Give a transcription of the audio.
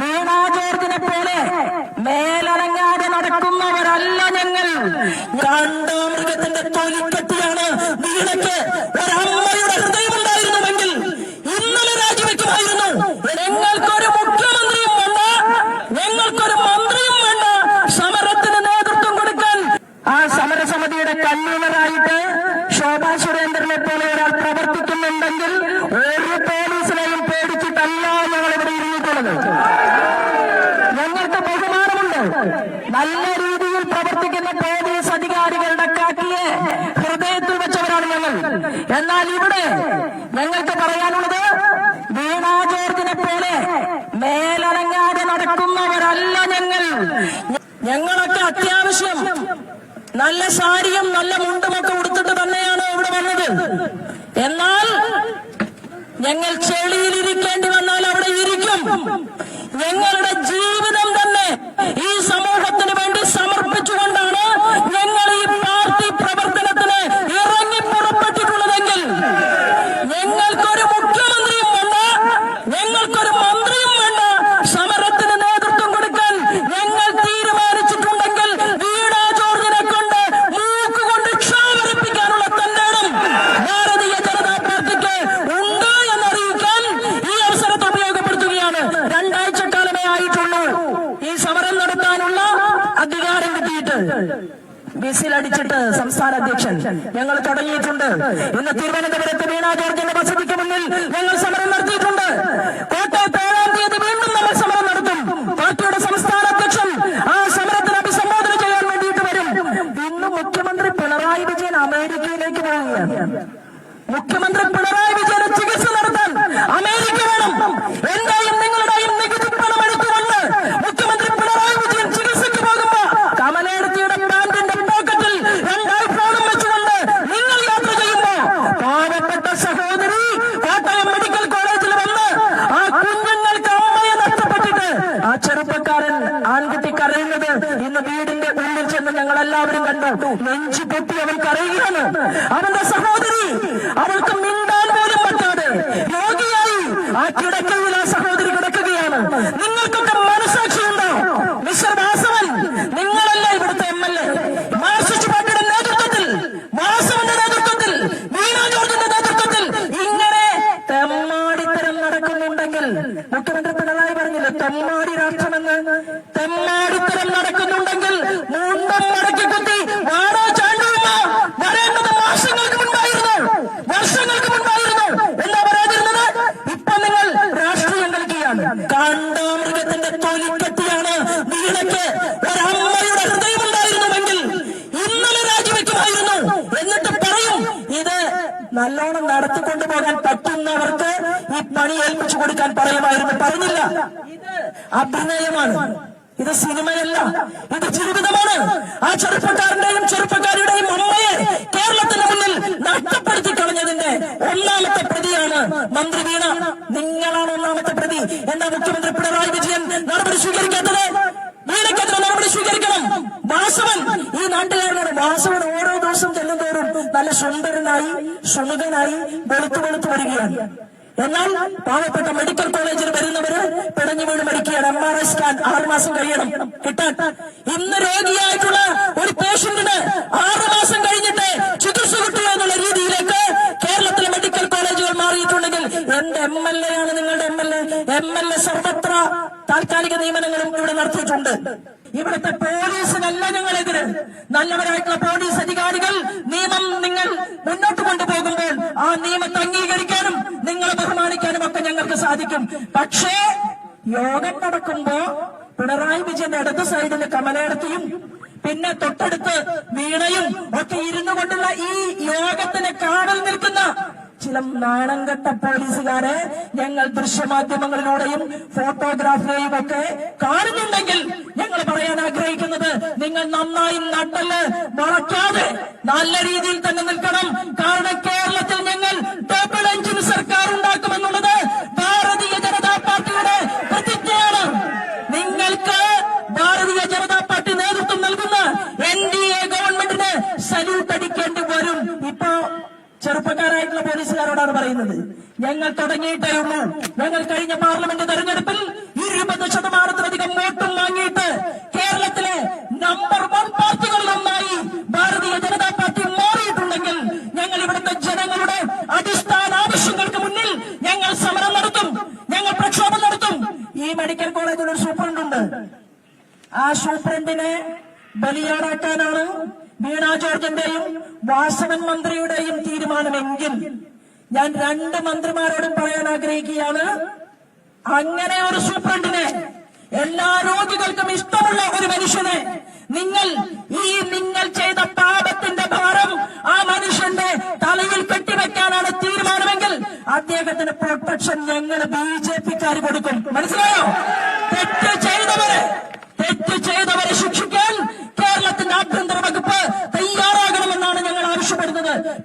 വീണ ജോർജിനെ പോലെ മേലനങ്ങാതെ നടക്കുന്നവരല്ല ഞങ്ങൾ. കാണ്ടാമൃഗത്തിന്റെ തൊലിക്കെട്ടിയാണ് വീണയ്ക്ക് ഒരമ്മയുടെ ഹൃദയമുണ്ടായിരുന്നുവെങ്കിൽ ഇന്നലെ രാജിവെക്കുമായിരുന്നു. ഞങ്ങൾക്കൊരു മുഖ്യമന്ത്രിയും വേണ്ട ഞങ്ങൾക്കൊരു മന്ത്രിയും വേണ്ട. സമരത്തിന് നേതൃത്വം കൊടുക്കാൻ ആ സമരസമിതിയുടെ കൺവീനറായിട്ട് ശോഭാ സുരേന്ദ്രനെ പോലെ ഒരാൾ പ്രവർത്തിക്കുന്നുണ്ടെങ്കിൽ ഒരു പോലീസിനെയും പേടിച്ചിട്ടല്ല ഞങ്ങൾ ഇവിടെ ഇരുന്നിട്ടുള്ളത്. നല്ല രീതിയിൽ പ്രവർത്തിക്കുന്ന പോലീസ് അധികാരികളുടെ കാക്കിയെ ഹൃദയത്തിൽ വെച്ചവരാണ് ഞങ്ങൾ. എന്നാൽ ഇവിടെ ഞങ്ങൾക്ക് പറയാനുള്ളത് വീണാ ജോർജിനെ പോലെ മേലനങ്ങാതെ നടക്കുന്നവരല്ല ഞങ്ങൾ. ഞങ്ങളൊക്കെ അത്യാവശ്യം നല്ല സാരിയും നല്ല മുണ്ടുമൊക്കെ ഉടുത്തിട്ട് തന്നെയാണ് ഇവിടെ വന്നത്. എന്നാൽ ഞങ്ങൾ ചെളിയിൽ ഇരിക്കേണ്ടി വന്നാൽ അവിടെ ഇരിക്കും. ഞങ്ങളുടെ ജീവിതം തന്നെ ഈ സമൂഹത്തിന് വേണ്ടി സമർപ്പിച്ചുകൊണ്ടാണ് ഞങ്ങൾ ഈ പാർട്ടി പ്രവർത്തനത്തിന് ഇറങ്ങി പുറപ്പെട്ടിട്ടുള്ളതെങ്കിൽ ഞങ്ങൾക്കൊരു മുഖ്യമന്ത്രിയും വേണ്ട ഞങ്ങൾക്കൊരു മന്ത്രിയും വേണ്ട സമരത്തിന് നേതൃത്വം കൊടുക്കാൻ ഞങ്ങൾ തീരുമാനിച്ചിട്ടുണ്ടെങ്കിൽ വീണ ജോർജിനെ കൊണ്ട് മൂക്കുകൊണ്ട് ക്ഷാമരിപ്പിക്കാനുള്ള തന്നേടും ഭാരതീയ ജനതാ പാർട്ടിക്ക് ഉണ്ട് എന്നറിയിക്കാൻ ഈ അവസരത്തെ ഉപയോഗപ്പെടുത്തുകയാണ് രണ്ടാഴ്ച കാലമേ ആയിട്ടുള്ളൂ ഈ സമരം നടത്താനുള്ള അധികാരം കിട്ടിയിട്ട് വിസിലടിച്ചിട്ട് സംസ്ഥാന അധ്യക്ഷൻ ഞങ്ങൾ തുടങ്ങിയിട്ടുണ്ട്. ഇന്ന് തിരുവനന്തപുരത്ത് വീണാ ജോർജിന്റെ വസതിക്ക് മുന്നിൽ ഞങ്ങൾ സമരം നടത്തിയിട്ടുണ്ട്. കോട്ടയത്ത് ഏഴാം തീയതി വീണ്ടും നമ്മൾ സമരം നടത്തും. പാർട്ടിയുടെ സംസ്ഥാന അധ്യക്ഷൻ ആ സമരത്തിന് അഭിസംബോധന ചെയ്യാൻ വേണ്ടിയിട്ട് വരും. ഇന്ന് മുഖ്യമന്ത്രി പിണറായി വിജയൻ അമേരിക്കയിലേക്ക് പോവുകയാണ്. മുഖ്യമന്ത്രി പിണറായി വിജയന് ചികിത്സ കണ്ടു നെഞ്ചു പൊട്ടി അവൻ കരയുകയാണ് അവന്റെ സഹോദരി അവൾക്ക് മിണ്ടാൻ പോലും പറ്റാതെ രോഗിയായി ആ കിടക്കയിൽ ആ സഹോദരി കിടക്കുകയാണ്. നിങ്ങൾക്കൊക്കെ മനസാക്ഷിയുണ്ടോ മിസ്റ്റർ വാസവൻ നിങ്ങളല്ല ഇവിടുത്തെ എം എൽ എ മാർസിസ്റ്റ് നേതൃത്വത്തിൽ വാസവന്റെ നേതൃത്വത്തിൽ വീണ ജോർജിന്റെ നേതൃത്വത്തിൽ ഇങ്ങനെ തെമ്മാടിത്തരം നടക്കുന്നുണ്ടെങ്കിൽ മുഖ്യമന്ത്രി പിണറായി പറഞ്ഞില്ലേ തെമ്മാടി രാഷ്ട്രമെന്ന് തെമ്മാടിത്തരം നടക്കുന്നുണ്ടെങ്കിൽ മുണ്ടം കളിക്കുകയാണ് കാണ്ടാമൃഗത്തിന്റെ തൊലിക്കെട്ടിയാണ് വീണയ്ക്ക് ഒരമ്മയുടെ ഹൃദയമുണ്ടായിരുന്നുവെങ്കിൽ ഇന്നലെ രാജിവെക്കുമായിരുന്നു. എന്നിട്ട് പറയും ഇത് നല്ലോണം നടത്തിക്കൊണ്ടു പോകാൻ പറ്റുന്നവർക്ക് ഈ പണി ഏൽപ്പിച്ചു കൊടുക്കാൻ പറയുമായിരുന്നു. പറഞ്ഞില്ല. ഇത് അഭിനയമാണ്. ഇത് സിനിമയല്ല. ഇത് ജീവിതമാണ്. ആ ചെറുപ്പക്കാരന്റെയും നടപടി സ്വീകരിക്കാത്തത് വീണയ്ക്കെതിരെ നടപടി സ്വീകരിക്കണം. വാസവൻ ഈ നാട്ടുകാരനാണ് വാസവൻ ഓരോ ദിവസം ചെല്ലുന്തോറും നല്ല സുന്ദരനായി സുമുഖനായി വെളുത്തു വെളുത്തു വരികയാണ്. എന്നാൽ പാവപ്പെട്ട മെഡിക്കൽ കോളേജിൽ വരുന്നവര് പിടഞ്ഞു വീണ് മരിക്കുകയാണ്. എം ആർ ഐ സ്കാൻ ആറുമാസം കഴിയണം. കിട്ടാൻ. ഇന്ന് രോഗിയായിട്ടുള്ള ഒരു പേഷ്യന്റിന് ആറുമാസം കഴിഞ്ഞിട്ട് ചികിത്സ കിട്ടുക എന്നുള്ള രീതിയിലേക്ക് കേരളത്തിലെ മെഡിക്കൽ കോളേജുകൾ മാറിയിട്ടുണ്ടെങ്കിൽ എന്റെ എം എൽ എ ആണ് നിങ്ങളുടെ M L A M L A താൽക്കാലിക നിയമനങ്ങളും ഇവിടെ നടത്തിയിട്ടുണ്ട്. ഇവിടുത്തെ പോലീസിനല്ല ഞങ്ങളെതിര്. നല്ലവരായിട്ടുള്ള പോലീസ് അധികാരികൾ നിയമം നിങ്ങൾ മുന്നോട്ട് കൊണ്ടുപോകുമ്പോൾ ആ നിയമത്തെ അംഗീകരിക്കാനും നിങ്ങളെ ബഹുമാനിക്കാനും ഒക്കെ ഞങ്ങൾക്ക് സാധിക്കും. പക്ഷേ യോഗം നടക്കുമ്പോ പിണറായി വിജയന്റെ ഇടത് സൈഡിൽ കമലയിടത്തിയും പിന്നെ തൊട്ടടുത്ത് വീണയും ഒക്കെ ഇരുന്നു കൊണ്ടുള്ള ഈ യോഗത്തിന് കാവൽ നിൽക്കുന്ന ചില നാണംകെട്ട പോലീസുകാരെ ഞങ്ങൾ ദൃശ്യമാധ്യമങ്ങളിലൂടെയും ഫോട്ടോഗ്രാഫിയെയും ഒക്കെ കാണുന്നുണ്ടെങ്കിൽ ഞങ്ങൾ പറയാൻ ആഗ്രഹിക്കുന്നത് നിങ്ങൾ നന്നായി നട്ടൽ വളയ്ക്കാതെ നല്ല രീതിയിൽ തന്നെ നിൽക്കണം. കാരണം കേരളത്തിൽ ഞങ്ങൾ ഡബിൾ എഞ്ചിൻ സർക്കാർ ഉണ്ടാക്കുമെന്നുള്ളത് ഭാരതീയ ജനതാ പാർട്ടിയുടെ പ്രതിജ്ഞയാണ് നിങ്ങൾക്ക് ഭാരതീയ ജനതാ പാർട്ടി നേതൃത്വം നൽകുന്ന എൻ ഡി എ ഗവൺമെന്റിന് സല്യൂട്ട് അടിക്കേണ്ടി വരും ഇപ്പോ പോലീസുകാരോടാണ് പറയുന്നത്. ഞങ്ങൾ തുടങ്ങിയിട്ടേ ഉള്ളൂ ഞങ്ങൾ കഴിഞ്ഞ പാർലമെന്റ് തെരഞ്ഞെടുപ്പിൽ ഇരുപത് ശതമാനത്തിലധികം വോട്ടും വാങ്ങിയിട്ട് കേരളത്തിലെ number one പാർട്ടികളിലൊന്നായി Bharatiya Janata party മാറിയിട്ടുണ്ടെങ്കിൽ ഞങ്ങൾ ഇവിടുത്തെ ജനങ്ങളുടെ അടിസ്ഥാന ആവശ്യങ്ങൾക്ക് മുന്നിൽ ഞങ്ങൾ സമരം നടത്തും. ഞങ്ങൾ പ്രക്ഷോഭം നടത്തും. ഈ മെഡിക്കൽ കോളേജിൽ ഒരു സൂപ്രണ്ട് ഉണ്ട്. ആ സൂപ്രണ്ടിനെ ബലിയാടാക്കാനാണ് വീണ ജോർജിന്റെയും വാസവൻ മന്ത്രിയുടെയും തീരുമാനമെങ്കിൽ ഞാൻ രണ്ട് മന്ത്രിമാരോടും പറയാൻ ആഗ്രഹിക്കുകയാണ്. അങ്ങനെ ഒരു സൂപ്രണ്ടിനെ എല്ലാ രോഗികൾക്കും ഇഷ്ടമുള്ള ഒരു മനുഷ്യനെ നിങ്ങൾ ഈ നിങ്ങൾ ചെയ്ത പാപത്തിന്റെ ഭാരം ആ മനുഷ്യന്റെ തലയിൽ കെട്ടിവെക്കാനാണ് തീരുമാനമെങ്കിൽ അദ്ദേഹത്തിന് പ്രൊട്ടക്ഷൻ ഞങ്ങൾ ബി ജെ പിക്കാർ കൊടുക്കും. മനസ്സിലായോ?